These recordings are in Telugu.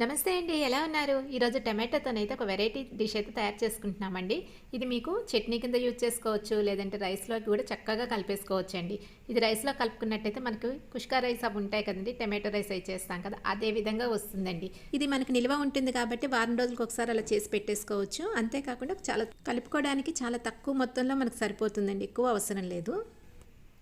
నమస్తే అండి ఎలా ఉన్నారు? ఈరోజు టమాటోతోనైతే ఒక వెరైటీ డిష్ అయితే తయారు చేసుకుంటున్నామండి. ఇది మీకు చట్నీ కింద యూజ్ చేసుకోవచ్చు లేదంటే రైస్లోకి కూడా చక్కగా కలిపేసుకోవచ్చు అండి ఇది రైస్లో కలుపుకున్నట్టయితే మనకు కుష్కా రైస్ అవి ఉంటాయి కదండి టమాటో రైస్ అయితే చేస్తాం కదా అదే విధంగా వస్తుందండి. ఇది మనకు నిల్వ ఉంటుంది కాబట్టి వారం రోజులకు ఒకసారి అలా చేసి పెట్టేసుకోవచ్చు. అంతేకాకుండా చాలా కలుపుకోవడానికి చాలా తక్కువ మొత్తంలో మనకు సరిపోతుందండి ఎక్కువ అవసరం లేదు.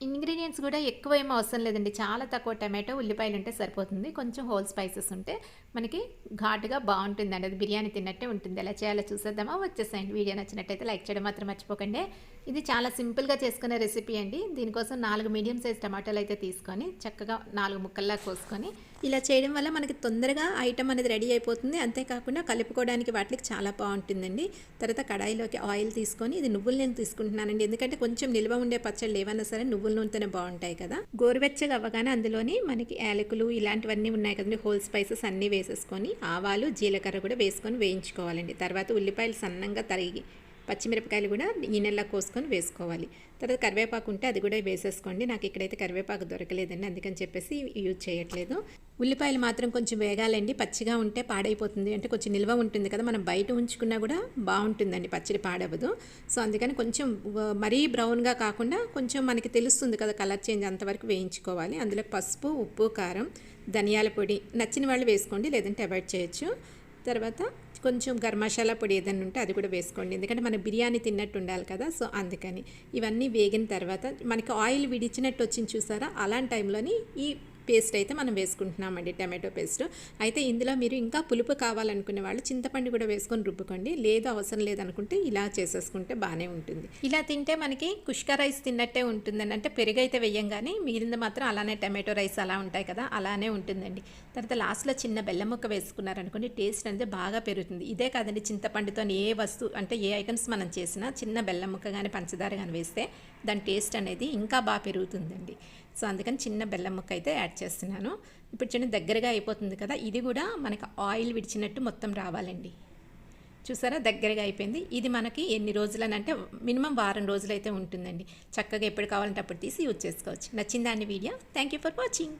ఇంగ్రీడియంట్స్ కూడా ఎక్కువ ఏమీ అవసరం లేదండి. చాలా తక్కువ టమాటో ఉల్లిపాయలు ఉంటే సరిపోతుంది. కొంచెం హోల్ స్పైసెస్ ఉంటే మనకి ఘాటుగా బాగుంటుందండి. అది బిర్యానీ తిన్నట్టే ఉంటుంది. ఎలా చేయాలో చూసేద్దామా? వచ్చేసేయండి. వీడియో నచ్చినట్టయితే లైక్ చేయడం మాత్రం మర్చిపోకండి. ఇది చాలా సింపుల్గా చేసుకునే రెసిపీ అండి. దీనికోసం నాలుగు మీడియం సైజ్ టమాటాలు అయితే తీసుకొని చక్కగా నాలుగు ముక్కల్లా కోసుకొని ఇలా చేయడం వల్ల మనకి తొందరగా ఐటమ్ అనేది రెడీ అయిపోతుంది. అంతేకాకుండా కలుపుకోవడానికి వాటికి చాలా బాగుంటుందండి. తర్వాత కడాయిలోకి ఆయిల్ తీసుకొని ఇది నువ్వులు నేను తీసుకుంటున్నానండి. ఎందుకంటే కొంచెం నిల్వ ఉండే పచ్చళ్ళు ఏమన్నా సరే నువ్వు నూనెతోనే బాగుంటాయి కదా. గోరువెచ్చగా అవ్వగానే అందులోని మనకి యాలకులు ఇలాంటివన్నీ ఉన్నాయి కదండి. హోల్ స్పైసెస్ అన్నీ వేసేసుకొని ఆవాలు జీలకర్ర కూడా వేసుకొని వేయించుకోవాలండి. తర్వాత ఉల్లిపాయలు సన్నంగా తరిగి పచ్చిమిరపకాయలు కూడా ఈ నెల కోసుకొని వేసుకోవాలి. తర్వాత కరివేపాకు ఉంటే అది కూడా వేసేసుకోండి. నాకు ఇక్కడైతే కరివేపాకు దొరకలేదండి. అందుకని చెప్పేసి యూజ్ చేయట్లేదు. ఉల్లిపాయలు మాత్రం కొంచెం వేగాలండి. పచ్చిగా ఉంటే పాడైపోతుంది. అంటే కొంచెం నిల్వ ఉంటుంది కదా మనం బయట ఉంచుకున్నా కూడా బాగుంటుందండి. పచ్చడి పాడవదు సో అందుకని కొంచెం మరీ బ్రౌన్గా కాకుండా కొంచెం మనకి తెలుస్తుంది కదా కలర్ చేంజ్ అంతవరకు వేయించుకోవాలి. అందులో పసుపు ఉప్పు కారం ధనియాల పొడి నచ్చిన వాళ్ళు వేసుకోండి లేదంటే అవాయిడ్ చేయొచ్చు. తర్వాత కొంచెం గరం మసాలా పొడి ఏదైనా ఉంటే అది కూడా వేసుకోండి. ఎందుకంటే మన బిర్యానీ తిన్నట్టు ఉండాలి కదా సో అందుకని. ఇవన్నీ వేగిన తర్వాత మనకి ఆయిల్ విడిచినట్టు వచ్చింది చూసారా? అలాంటి టైంలోని ఈ పేస్ట్ అయితే మనం వేసుకుంటున్నామండి టమాటో పేస్ట్. అయితే ఇందులో మీరు ఇంకా పులుపు కావాలనుకునే వాళ్ళు చింతపండు కూడా వేసుకొని రుబ్బుకోండి. లేదు అవసరం లేదనుకుంటే ఇలా చేసేసుకుంటే బాగానే ఉంటుంది. ఇలా తింటే మనకి కుష్క రైస్ తిన్నట్టే ఉంటుందని అంటే పెరుగు అయితే వేయంగానే మిగిలింది మాత్రం అలానే టమాటో రైస్ అలా ఉంటాయి కదా అలానే ఉంటుందండి. తర్వాత లాస్ట్లో చిన్న బెల్లం ముక్క వేసుకున్నారనుకోండి టేస్ట్ అనేది బాగా పెరుగుతుంది. ఇదే కాదండి చింతపండుతో ఏ వస్తువు అంటే ఏ ఐటమ్స్ మనం చేసినా చిన్న బెల్లం ముక్క కానీ పంచదార కానీ వేస్తే దాని టేస్ట్ అనేది ఇంకా బాగా పెరుగుతుందండి. సో అందుకని చిన్న బెల్లం ముక్క అయితే యాడ్ చేస్తున్నాను. ఇప్పుడు చిన్న దగ్గరగా అయిపోతుంది కదా ఇది కూడా మనకి ఆయిల్ విడిచినట్టు మొత్తం రావాలండి. చూసారా దగ్గరగా అయిపోయింది. ఇది మనకి ఎన్ని రోజులనంటే మినిమం వారం రోజులైతే ఉంటుందండి. చక్కగా ఎప్పుడు కావాలంటే అప్పుడు తీసి యూజ్ చేసుకోవచ్చు. నచ్చిందా అండి video? Thank you for watching